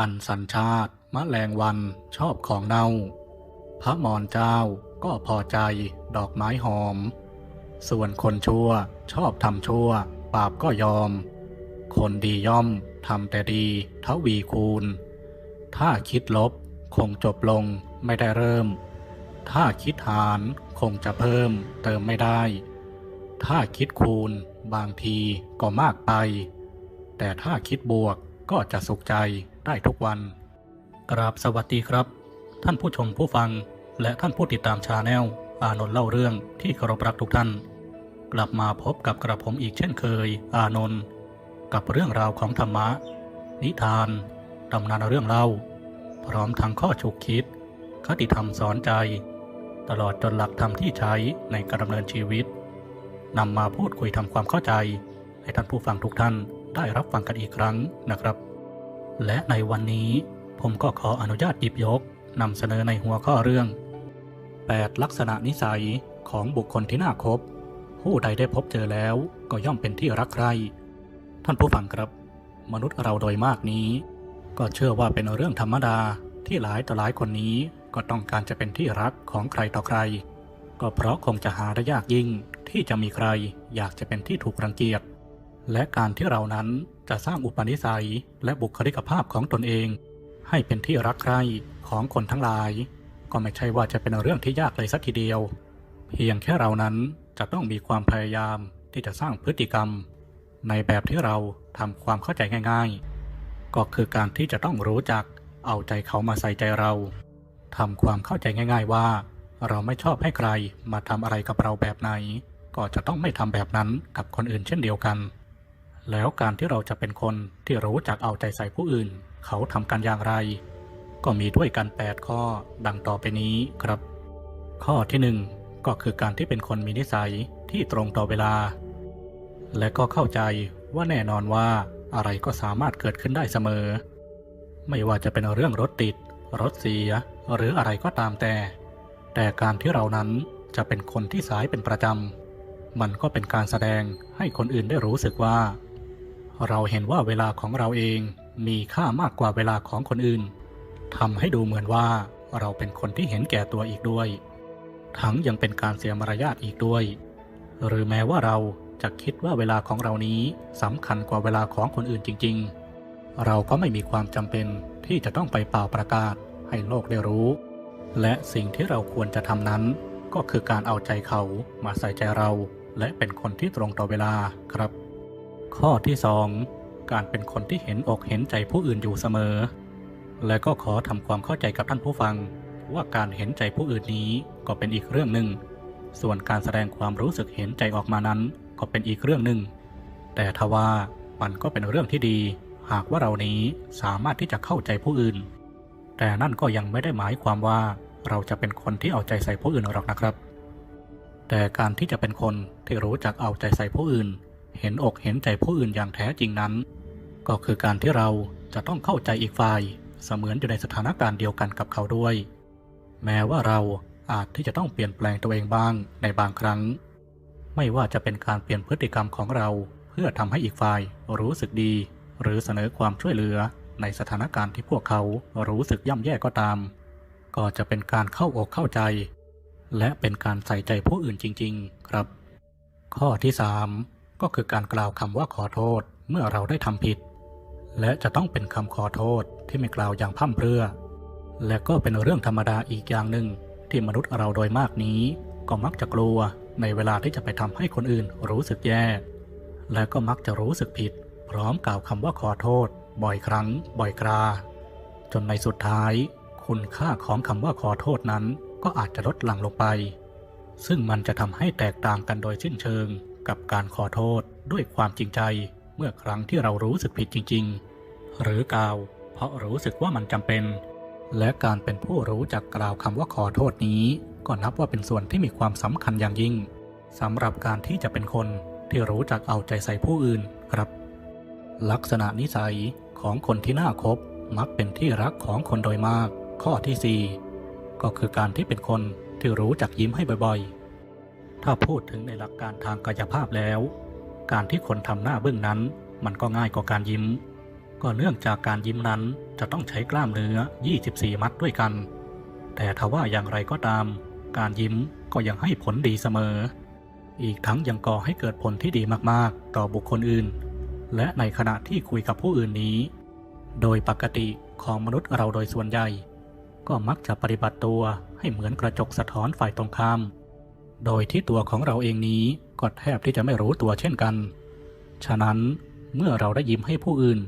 อันสัญชาติมะแรงวันชอบของเน่า พระมอนเจ้าก็พอใจดอกไม้หอม ส่วนคนชั่วชอบทำชั่ว บาปก็ยอม คนดีย่อมทำแต่ดีทวีคูณ ถ้าคิดลบคงจบลงไม่ได้เริ่ม ถ้าคิดหารคงจะเพิ่มเติมไม่ได้ ถ้าคิดคูณบางทีก็มากไป แต่ถ้าคิดบวก ก็จะสุขใจได้ทุกวัน กราบสวัสดีครับ ท่านผู้ชมผู้ฟังและท่านผู้ติดตามชาแนลอานนท์เล่าเรื่องที่เคารพรักทุกท่าน กลับมาพบกับกระผมอีกเช่นเคย อานนท์กับเรื่องราวของธรรมะ นิทานตำนานเรื่องเล่า พร้อมทั้งข้อฉุกคิด คติธรรมสอนใจ ตลอดจนหลักธรรมที่ใช้ในการดำเนินชีวิตนำมาพูดคุยทำความเข้าใจให้ท่านผู้ฟังทุกท่าน ได้รับฟังกันอีกครั้งนะครับ และในวันนี้ผมก็ขออนุญาตหยิบยกนำเสนอในหัวข้อเรื่อง 8 ลักษณะนิสัยของบุคคลที่น่าคบ ผู้ใดได้พบเจอแล้วก็ย่อมเป็นที่รักใคร่ท่านผู้ฟังครับ มนุษย์เราโดยมากนี้ ก็เชื่อว่าเป็นเรื่องธรรมดาที่หลายต่อหลายคนนี้ก็ต้องการจะเป็นที่รักของใครต่อใคร ก็เพราะคงจะหาได้ยากยิ่งที่จะมีใครอยากจะเป็นที่ถูกรังเกียจ และการที่เรานั้นจะสร้างอุปนิสัยและบุคลิกภาพของตนเอง ให้เป็นที่รักใคร่ของคนทั้งหลาย ก็ไม่ใช่ว่าจะเป็นเรื่องที่ยากเลยสักทีเดียว เพียงแค่เรานั้นจะต้องมีความพยายามที่จะสร้างพฤติกรรม ในแบบที่เราทำความเข้าใจง่าย ๆ ก็คือการที่จะต้องรู้จักเอาใจเขามาใส่ใจเราทำความเข้าใจง่าย ๆว่า เราไม่ชอบให้ใครมาทำอะไรกับเราแบบไหน ก็จะต้องไม่ทำแบบนั้นกับคนอื่นเช่นเดียวกัน แล้วการที่เราจะเป็นคนที่รู้จักเอาใจใส่ผู้อื่น เขาทำกันอย่างไร ก็มีด้วยกัน 8 ข้อดังต่อไปนี้ครับ ข้อที่หนึ่งก็คือการที่เป็นคนมีนิสัยที่ตรงต่อเวลา และก็เข้าใจว่าแน่นอนว่าอะไรก็สามารถเกิดขึ้นได้เสมอ ไม่ว่าจะเป็นเรื่องรถติด รถเสีย หรืออะไรก็ตามแต่ แต่การที่เรานั้นจะเป็นคนที่สายเป็นประจำมันก็เป็นการแสดงให้คนอื่นได้รู้สึกว่า เราเห็นว่าเวลาของเราเองมีค่ามากกว่าเวลาของคนอื่นทำให้ดูเหมือนว่าเราเป็นคนที่เห็นแก่ตัวอีกด้วย ทั้งยังเป็นการเสียมารยาทอีกด้วย หรือแม้ว่าเราจะคิดว่าเวลาของเรานี้สำคัญกว่าเวลาของคนอื่นจริง ๆ เราก็ไม่มีความจำเป็นที่จะต้องไปเป่าประกาศให้โลกได้รู้ และสิ่งที่เราควรจะทำนั้น ก็คือการเอาใจเขามาใส่ใจเรา และเป็นคนที่ตรงต่อเวลาครับ ข้อที่2การเป็นคนที่เห็นอกเห็นใจผู้อื่นอยู่เสมอ และก็ขอทำความเข้าใจกับท่านผู้ฟัง ว่าการเห็นใจผู้อื่นนี้ก็เป็นอีกเรื่องหนึ่ง ส่วนการแสดงความรู้สึกเห็นใจออกมานั้นก็เป็นอีกเรื่องหนึ่ง แต่ทว่ามันก็เป็นเรื่องที่ดี หากว่าเรานี้สามารถที่จะเข้าใจผู้อื่น แต่นั่นก็ยังไม่ได้หมายความว่าเราจะเป็นคนที่เอาใจใส่ผู้อื่นหรอกนะครับ แต่การที่จะเป็นคนที่รู้จักเอาใจใส่ผู้อื่น เห็นอกเห็นใจผู้อื่นอย่างแท้จริงนั้น ก็คือการที่เราจะต้องเข้าใจอีกฝ่าย เสมือนอยู่ในสถานการณ์เดียวกันกับเขาด้วย แม้ว่าเราอาจที่จะต้องเปลี่ยนแปลงตัวเองบ้างในบางครั้ง ไม่ว่าจะเป็นการเปลี่ยนพฤติกรรมของเรา เพื่อทำให้อีกฝ่ายรู้สึกดี หรือเสนอความช่วยเหลือในสถานการณ์ที่พวกเขารู้สึกย่ำแย่ก็ตาม ก็จะเป็นการเข้าอกเข้าใจ และเป็นการใส่ใจผู้อื่นจริง ๆ ครับ ข้อที่ 3 ก็คือการกล่าวคำว่าขอโทษเมื่อเราได้ทำผิด และจะต้องเป็นคำขอโทษที่ไม่กล่าวอย่างพร่ำเพรื่อ และก็เป็นเรื่องธรรมดาอีกอย่างหนึ่งที่มนุษย์เราโดยมากนี้ ก็มักจะกลัวในเวลาที่จะไปทำให้คนอื่นรู้สึกแย่ และก็มักจะรู้สึกผิด พร้อมกล่าวคำว่าขอโทษ บ่อยครั้ง บ่อยครา จนในสุดท้าย คุณค่าของคำว่าขอโทษนั้น ก็อาจจะลดหลั่งลงไป ซึ่งมันจะทำให้แตกต่างกันโดยสิ้นเชิง กับการขอโทษด้วยความจริงใจเมื่อครั้งที่เรารู้สึกผิดจริง ๆ หรือกล่าว เพราะรู้สึกว่ามันจำเป็น และการเป็นผู้รู้จักกล่าวคำว่าขอโทษนี้ ก็นับว่าเป็นส่วนที่มีความสำคัญอย่างยิ่งสำหรับการที่จะเป็นคนที่รู้จักเอาใจใส่ผู้อื่นครับ ลักษณะนิสัยของคนที่น่าคบมักเป็นที่รักของคนโดยมาก ข้อที่ 4 ก็คือการที่เป็นคนที่รู้จักยิ้มให้บ่อยๆ ถ้าพูดถึงในหลักการทางกายภาพแล้ว การที่คนทำหน้าเบื้องนั้น มันก็ง่ายกว่าการยิ้ม ก็เนื่องจากการยิ้มนั้นจะต้องใช้กล้ามเนื้อ 24 มัดด้วยกัน แต่ทว่าอย่างไรก็ตาม การยิ้มก็ยังให้ผลดีเสมอ อีกทั้งยังก่อให้เกิดผลที่ดีมากๆ ต่อบุคคลอื่น และในขณะที่คุยกับผู้อื่นนี้ โดยปกติของมนุษย์เราโดยส่วนใหญ่ ก็มักจะปฏิบัติตัวให้เหมือนกระจกสะท้อนฝ่ายตรงข้าม โดยที่ตัวของเราเองนี้ก็แทบที่จะไม่รู้ตัวเช่นกัน ฉะนั้นเมื่อเราได้ยิ้มให้ผู้อื่น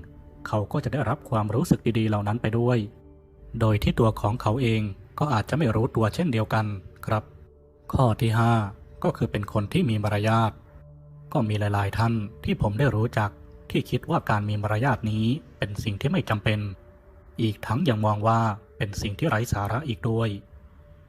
เขาก็จะได้รับความรู้สึกดีๆเหล่านั้นไปด้วย โดยที่ตัวของเขาเองก็อาจจะไม่รู้ตัวเช่นเดียวกันครับ ข้อที่ 5 ก็คือเป็นคนที่มีมารยาท ก็มีหลายๆท่านที่ผมได้รู้จักที่คิดว่าการมีมารยาทนี้เป็นสิ่งที่ไม่จำเป็น อีกทั้งยังมองว่าเป็นสิ่งที่ไร้สาระอีกด้วย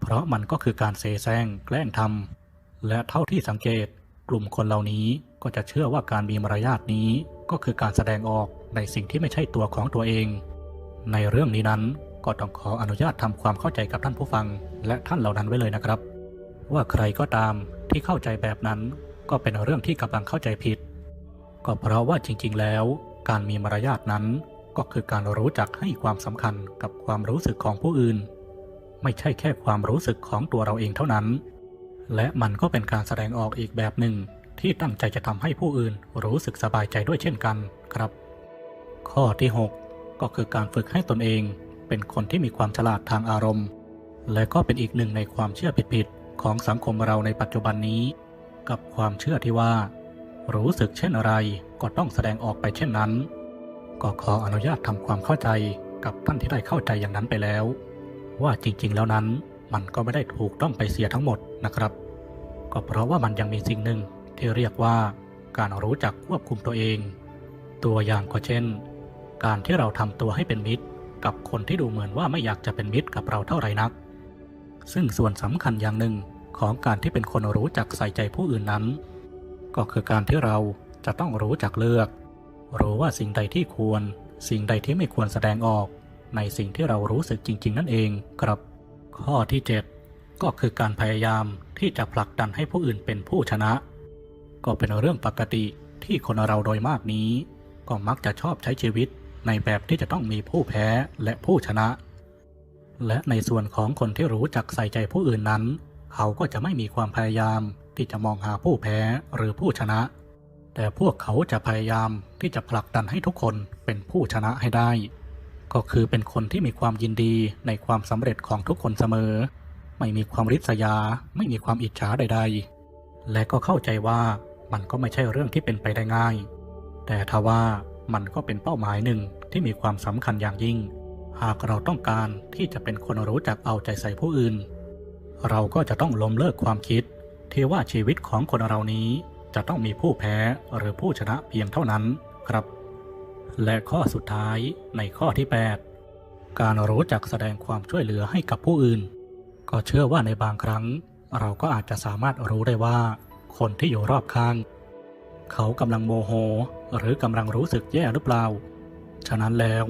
เพราะมันก็คือการเซแซงแกล้งทำและเท่าที่สังเกต กลุ่มคนเหล่านี้ก็จะเชื่อว่าการมีมารยาทนี้ก็คือการแสดงออกในสิ่งที่ไม่ใช่ตัวของตัวเอง ในเรื่องนี้นั้นก็ต้องขออนุญาตทำความเข้าใจกับท่านผู้ฟัง และท่านเหล่านั้นไว้เลยนะครับ ว่าใครก็ตามที่เข้าใจแบบนั้น ก็เป็นเรื่องที่กำลังเข้าใจผิด ก็เพราะว่าจริง ๆ แล้ว การมีมารยาทนั้น ก็คือการรู้จักให้ความสำคัญกับความรู้สึกของผู้อื่น ไม่ใช่แค่ความรู้สึกของตัวเราเองเท่านั้น และมันก็เป็นการแสดงออกอีกแบบหนึ่ง ที่ตั้งใจจะทำให้ผู้อื่นรู้สึกสบายใจด้วยเช่นกันครับ ข้อที่ 6 ก็คือการฝึกให้ตนเอง เป็นคนที่มีความฉลาดทางอารมณ์ และก็เป็นอีกหนึ่งในความเชื่อผิดๆของสังคมเราในปัจจุบันนี้ กับความเชื่อที่ว่า รู้สึกเช่นอะไรก็ต้องแสดงออกไปเช่นนั้น ก็ขออนุญาตทำความเข้าใจกับท่านที่ได้เข้าใจอย่างนั้นไปแล้ว ว่าจริงๆ แล้วนั้นมันก็ไม่ได้ถูกต้องไปเสียทั้งหมดนะครับ ก็เพราะว่ามันยังมีสิ่งหนึ่งที่เรียกว่าการรู้จักควบคุมตัวเอง ตัวอย่างก็เช่น การที่เราทำตัวให้เป็นมิตร กับคนที่ดูเหมือนว่าไม่อยากจะเป็นมิตรกับเราเท่าไหร่นัก ซึ่งส่วนสำคัญอย่างหนึ่งของการที่เป็นคนรู้จักใส่ใจผู้อื่นนั้น ก็คือการที่เราจะต้องรู้จักเลือก รู้ว่าสิ่งใดที่ควร สิ่งใดที่ไม่ควรแสดงออก ในสิ่งที่เรารู้สึกจริง ๆ นั่นเองครับ ข้อที่ 7 ก็คือการพยายามที่จะผลักดันให้ผู้อื่นเป็นผู้ชนะ ก็เป็นเรื่องปกติที่คนเราโดยมากนี้ ก็มักจะชอบใช้ชีวิตในแบบที่จะต้องมีผู้แพ้และผู้ชนะ และในส่วนของคนที่รู้จักใส่ใจผู้อื่นนั้น เขาก็จะไม่มีความพยายามที่จะมองหาผู้แพ้หรือผู้ชนะ แต่พวกเขาจะพยายามที่จะผลักดันให้ทุกคนเป็นผู้ชนะให้ได้ ก็คือเป็นคนที่มีความยินดีในความสำเร็จของทุกคนเสมอ ไม่มีความริษยา ไม่มีความอิจฉาใด ๆ และก็เข้าใจว่ามันก็ไม่ใช่เรื่องที่เป็นไปได้ง่าย แต่ทว่ามันก็เป็นเป้าหมายหนึ่งที่มีความสำคัญอย่างยิ่ง หากเราต้องการที่จะเป็นคนรู้จักเอาใจใส่ผู้อื่น เราก็จะต้องล้มเลิกความคิด ที่ว่าชีวิตของคนเรานี้จะต้องมีผู้แพ้หรือผู้ชนะเพียงเท่านั้นครับ และข้อสุดท้ายในข้อที่ 8 การรู้จักแสดงความช่วยเหลือให้กับผู้อื่น ก็เชื่อว่าในบางครั้ง เราก็อาจจะสามารถรู้ได้ว่า คนที่อยู่รอบข้าง เขากำลังโมโห หรือกำลังรู้สึกแย่หรือเปล่า ฉะนั้นแล้ว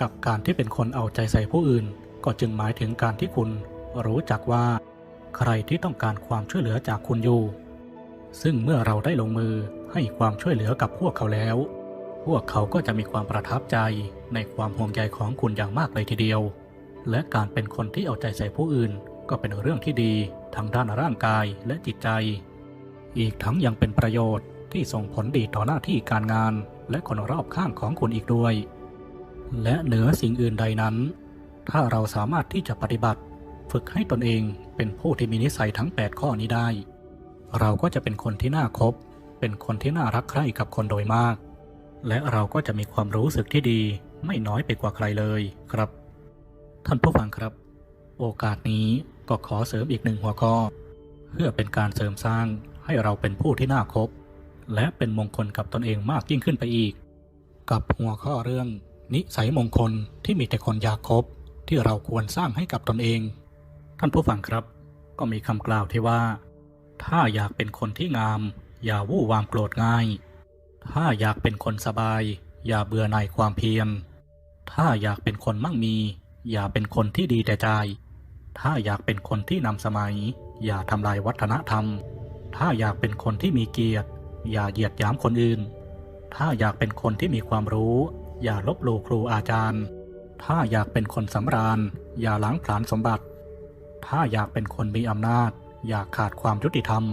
กับการที่เป็นคนเอาใจใส่ผู้อื่น ก็จึงหมายถึงการที่คุณรู้จักว่า ใครที่ต้องการความช่วยเหลือจากคุณอยู่ ซึ่งเมื่อเราได้ลงมือให้ความช่วยเหลือกับพวกเขาแล้ว พวกเขาก็จะมีความประทับใจในความห่วงใยของคุณอย่างมากเลยทีเดียว และการเป็นคนที่เอาใจใส่ผู้อื่น ก็เป็นเรื่องที่ดีทั้งด้านร่างกายและจิตใจ อีกทั้งยังเป็นประโยชน์ที่ส่งผลดีต่อหน้าที่การงาน และคนรอบข้างของคุณอีกด้วย และเหนือสิ่งอื่นใดนั้น ถ้าเราสามารถที่จะปฏิบัติ ฝึกให้ตนเองเป็นผู้ที่มีนิสัยทั้ง 8 ข้อนี้ได้ เราก็จะเป็นคนที่น่าคบ เป็นคนที่น่ารักใคร่กับคนโดยมาก และเราก็จะมีความรู้สึกที่ดีไม่น้อยไปกว่าใครเลยครับ ท่านผู้ฟังครับ โอกาสนี้ก็ขอเสริมอีกหนึ่งหัวข้อ เพื่อเป็นการเสริมสร้างให้เราเป็นผู้ที่น่าคบ และเป็นมงคลกับตนเองมากยิ่งขึ้นไปอีก กับหัวข้อเรื่อง นิสัยมงคลที่มีแต่คนอยากคบที่เราควรสร้างให้กับตนเอง ท่านผู้ฟังครับ ก็มีคำกล่าวที่ว่า ถ้าอยากเป็นคนที่งาม อย่าวู่วามโกรธง่าย ถ้าอยากเป็นคนสบาย อย่าเบื่อหน่ายความเพียร ถ้าอยากเป็นคนมั่งมี อย่าเป็นคนที่ดีแต่ใจถ้าอยากเป็นคนที่นำสมัย อย่าทำลายวัฒนธรรม ถ้าอยากเป็นคนที่มีเกียรติ อย่าเหยียดหยามคนอื่น ถ้าอยากเป็นคนที่มีความรู้ อย่าลบหลู่ครูอาจารย์ ถ้าอยากเป็นคนสำราญ อย่าล้างผลาญสมบัติ ถ้าอยากเป็นคนมีอำนาจ อย่าขาดความยุติธรรม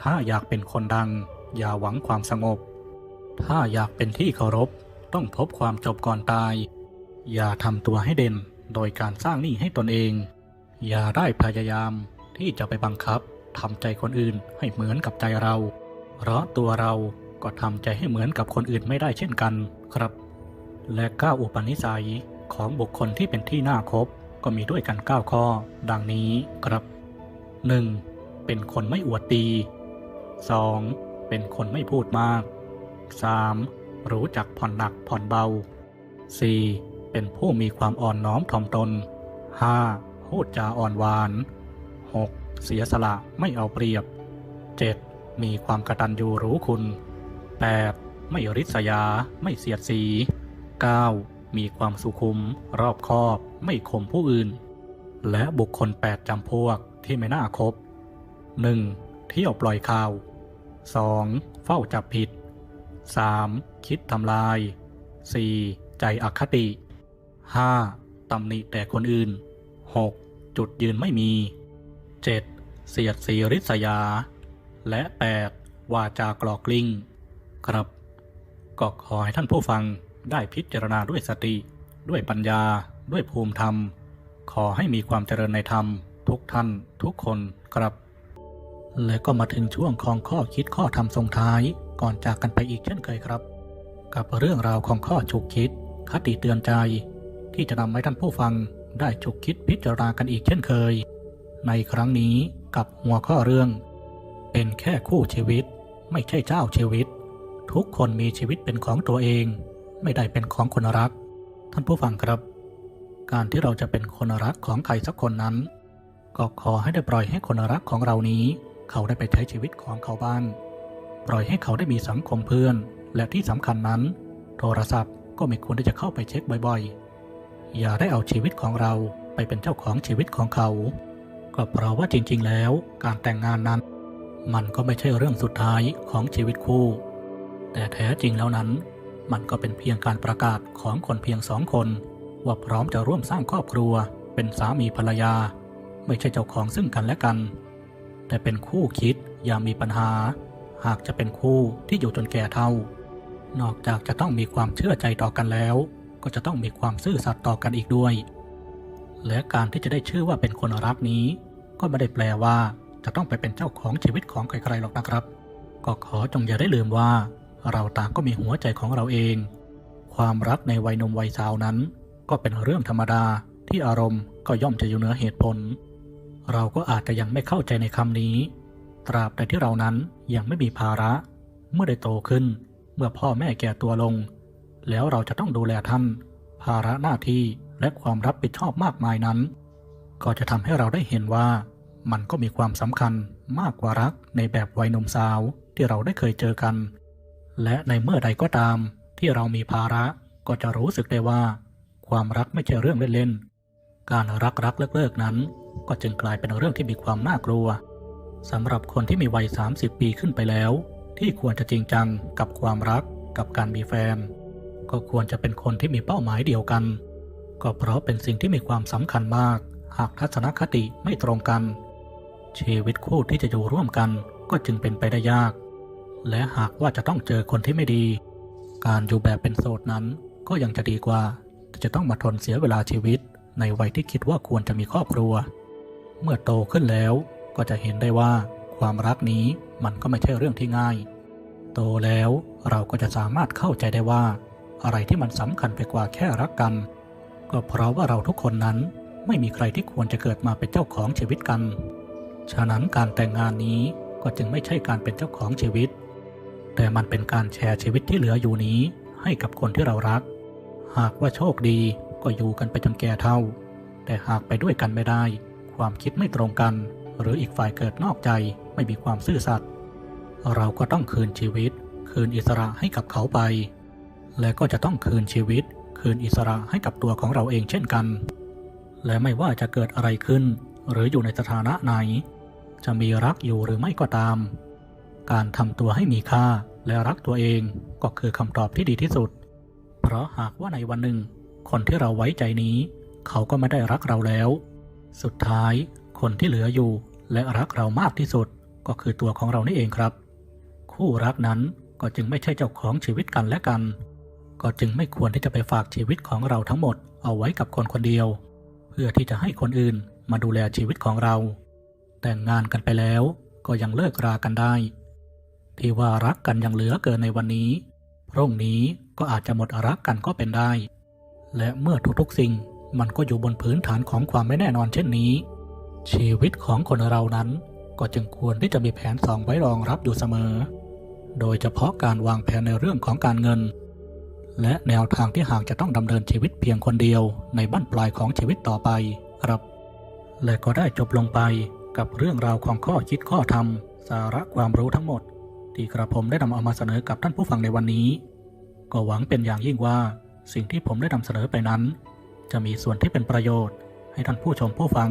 ถ้าอยากเป็นคนดัง อย่าหวังความสงบ ถ้าอยากเป็นที่เคารพ ต้องพบความจบก่อนตาย อย่าทำตัวให้เด่นโดยการสร้างหนี้ให้ตนเอง อย่าได้พยายามที่จะไปบังคับทำใจคนอื่นให้เหมือนกับใจเรา เพราะตัวเราก็ทำใจให้เหมือนกับคนอื่นไม่ได้เช่นกันครับ และก้าอุปนิสัยของบุคคลที่เป็นที่น่าคบก็มีด้วยกัน9ข้อ ดังนี้ครับ 1. เป็นคนไม่อวดดี 2. เป็นคนไม่พูดมาก 3. รู้จักผ่อนหนักผ่อนเบา 4. เป็นผู้มีความอ่อนน้อมถ่อมตน 5. พูดจาอ่อนหวาน 6. เสียสละไม่เอาเปรียบ 7. มีความกตัญญูรู้คุณ 8. ไม่ริษยาไม่เสียดสี 9. มีความสุขุม รอบคอบ ไม่ข่มผู้อื่น และบุคคล 8จำพวกที่ไม่น่าคบ 1. เที่ยวปล่อยข่าว 2. เฝ้าจับผิด 3. คิดทำลาย 4. ใจอคติ 5. ตำหนิแต่คนอื่น 6. จุดยืนไม่มี 7. เสียดสีริษยา และ 8. วาจากลอกลิ้งครับก็ขอให้ท่านผู้ฟังได้พิจารณาด้วยสติ ด้วยปัญญา ด้วยภูมิธรรม ขอให้มีความเจริญในธรรม ทุกท่าน ทุกคนครับ และก็มาถึงช่วงของข้อคิดข้อธรรมทรงท้าย ก่อนจากกันไปอีกเช่นเคยครับ กับเรื่องราวของข้อฉุกคิด คติเตือนใจ ที่จะนำให้ท่านผู้ฟังได้ฉุกคิดพิจารณากันอีกเช่นเคย ในครั้งนี้กับหัวข้อเรื่อง เป็นแค่คู่ชีวิต ไม่ใช่เจ้าชีวิต ทุกคนมีชีวิตเป็นของตัวเอง ไม่ได้เป็นของคนรัก ท่านผู้ฟังครับ การที่เราจะเป็นคนรักของใครสักคนนั้น ก็ขอให้ได้ปล่อยให้คนรักของเรานี้ เขาได้ไปใช้ชีวิตของเขาบ้าง ปล่อยให้เขาได้มีสังคมเพื่อน และที่สำคัญนั้น โทรศัพท์ก็ไม่ควรที่จะเข้าไปเช็คบ่อยๆ อย่าได้เอาชีวิตของเราไปเป็นเจ้าของชีวิตของเขา ก็เพราะว่าจริงๆ แล้วการแต่งงานนั้น มันก็ไม่ใช่เรื่องสุดท้ายของชีวิตคู่ แต่แท้จริงแล้วนั้น มันก็เป็นเพียงการประกาศของคนเพียงสองคน ว่าพร้อมจะร่วมสร้างครอบครัว เป็นสามีภรรยา ไม่ใช่เจ้าของซึ่งกันและกัน แต่เป็นคู่คิดยามมีปัญหา หากจะเป็นคู่ที่อยู่จนแก่เท่า นอกจากจะต้องมีความเชื่อใจต่อกันแล้ว ก็จะต้องมีความซื่อสัตย์ต่อกันอีกด้วย และการที่จะได้ชื่อว่าเป็นคนรักนี้ ก็ไม่ได้แปลว่าจะต้องไปเป็นเจ้าของชีวิตของใครๆหรอกนะครับ ก็ขอจงอย่าได้ลืมว่า เราต่างก็มีหัวใจของเราเอง ความรักในวัยนมวัยสาวนั้น ก็เป็นเรื่องธรรมดาที่อารมณ์ก็ย่อมจะอยู่เหนือเหตุผล เราก็อาจจะยังไม่เข้าใจในคำนี้ ตราบใดที่เรานั้นยังไม่มีภาระ เมื่อได้โตขึ้น เมื่อพ่อแม่แก่ตัวลง แล้วเราจะต้องดูแลท่าน ภาระหน้าที่และความรับผิดชอบมากมายนั้น ก็จะทำให้เราได้เห็นว่า มันก็มีความสำคัญมากกว่ารักในแบบวัยหนุ่มสาวที่เราได้เคยเจอกัน และในเมื่อใดก็ตาม ที่เรามีภาระก็จะรู้สึกได้ว่า ความรักไม่ใช่เรื่องเล่นๆการรักรักเลิกเลิกนั้น ก็จึงกลายเป็นเรื่องที่มีความน่ากลัว สำหรับคนที่มีวัย 30 ปีขึ้นไปแล้ว ที่ควรจะจริงจังกับความรักกับการมีแฟน ก็ควรจะเป็นคนที่มีเป้าหมายเดียวกัน ก็เพราะเป็นสิ่งที่มีความสำคัญมาก หากทัศนคติไม่ตรงกัน ชีวิตคู่ที่จะอยู่ร่วมกันก็จึงเป็นไปได้ยาก และหากว่าจะต้องเจอคนที่ไม่ดี การอยู่แบบเป็นโสดนั้นก็ยังจะดีกว่าที่จะต้องมาทนเสียเวลาชีวิต ในวัยที่คิดว่าควรจะมีครอบครัว เมื่อโตขึ้นแล้ว ก็จะเห็นได้ว่าความรักนี้มันก็ไม่ใช่เรื่องที่ง่าย โตแล้วเราก็จะสามารถเข้าใจได้ว่า อะไรที่มันสำคัญไปกว่าแค่รักกัน ก็เพราะว่าเราทุกคนนั้นไม่มีใครที่ควรจะเกิดมาเป็นเจ้าของชีวิตกัน ฉะนั้นการแต่งงานนี้ก็จึงไม่ใช่การเป็นเจ้าของชีวิต แต่มันเป็นการแชร์ชีวิตที่เหลืออยู่นี้ให้กับคนที่เรารัก หากว่าโชคดีก็อยู่กันไปจนแก่เท่า แต่หากไปด้วยกันไม่ได้ ความคิดไม่ตรงกัน หรืออีกฝ่ายเกิดนอกใจไม่มีความซื่อสัตย์เราก็ต้องคืนชีวิต คืนอิสระให้กับเขาไป และก็จะต้องคืนชีวิต คืนอิสระให้กับตัวของเราเองเช่นกัน และไม่ว่าจะเกิดอะไรขึ้น หรืออยู่ในสถานะไหน จะมีรักอยู่หรือไม่ก็ตาม การทำตัวให้มีค่าและรักตัวเองก็คือคำตอบที่ดีที่สุด เพราะหากว่าในวันหนึ่ง คนที่เราไว้ใจนี้ เขาก็ไม่ได้รักเราแล้ว สุดท้าย คนที่เหลืออยู่ และรักเรามากที่สุดก็คือตัวของเรานี่เองครับ คู่รักนั้นก็จึงไม่ใช่เจ้าของชีวิตกันและกัน ก็จึงไม่ควรที่จะไปฝากชีวิตของเราทั้งหมดเอาไว้กับคนคนเดียว เพื่อที่จะให้คนอื่นมาดูแลชีวิตของเรา แต่งงานกันไปแล้วก็ยังเลิกรากันได้ ที่ว่ารักกันยังเหลือเกินในวันนี้พรุ่งนี้ก็อาจจะหมดรักกันก็เป็นได้ และเมื่อทุกๆสิ่งมันก็อยู่บนพื้นฐานของความไม่แน่นอนเช่นนี้ ชีวิตของคนเรานั้นก็จึงควรที่จะมีแผนสองไว้รองรับอยู่เสมอ โดยเฉพาะการวางแผนในเรื่องของการเงิน และแนวทางที่หากจะต้องดำเนินชีวิตเพียงคนเดียวในบั้นปลายของชีวิตต่อไปครับ และก็ได้จบลงไปกับเรื่องราวของข้อคิดข้อธรรม สาระความรู้ทั้งหมด ที่กระผมได้นำเอามาเสนอกับท่านผู้ฟังในวันนี้ ก็หวังเป็นอย่างยิ่งว่าสิ่งที่ผมได้นำเสนอไปนั้น จะมีส่วนที่เป็นประโยชน์ ให้ท่านผู้ชมผู้ฟัง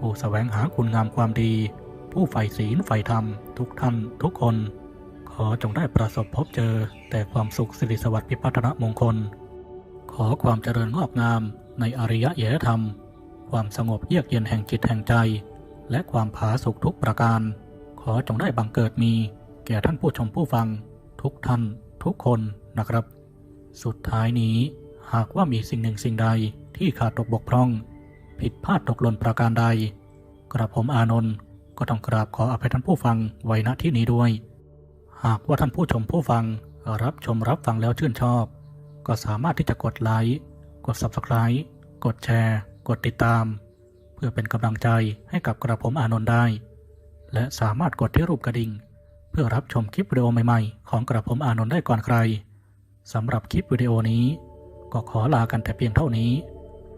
ผู้แสวงหาคุณงามความดี ผู้ใฝ่ศีลใฝ่ธรรม ทุกท่านทุกคน ขอจงได้ประสบพบเจอแต่ความสุขสิริสวัสดิ์พิพัฒนมงคล ขอความเจริญงอกงามในอริยะเยธรรม ความสงบเยือกเย็นแห่งจิตแห่งใจ และความผาสุกทุกประการ ขอจงได้บังเกิดมี แก่ท่านผู้ชมผู้ฟัง ทุกท่าน ทุกคนนะครับ สุดท้ายนี้หากว่ามีสิ่งหนึ่งสิ่งใดที่ขาดตกบกพร่อง ผิดพลาดตกหล่นประการใด กระผมอานนท์ก็ต้องกราบขออภัยท่านผู้ฟังไว้ณที่นี้ด้วย หากว่าท่านผู้ชมผู้ฟังรับชมรับฟังแล้วชื่นชอบ ก็สามารถที่จะกดไลค์กด Subscribe กดแชร์ กดติดตาม เพื่อเป็นกำลังใจให้กับกระผมอานนท์ได้ และสามารถกดที่รูปกระดิ่ง เพื่อรับชมคลิปวิดีโอใหม่ๆ ของกระผมอานนท์ได้ก่อนใครสำหรับคลิปวิดีโอนี้ ก็ขอลากันแต่เพียงเท่านี้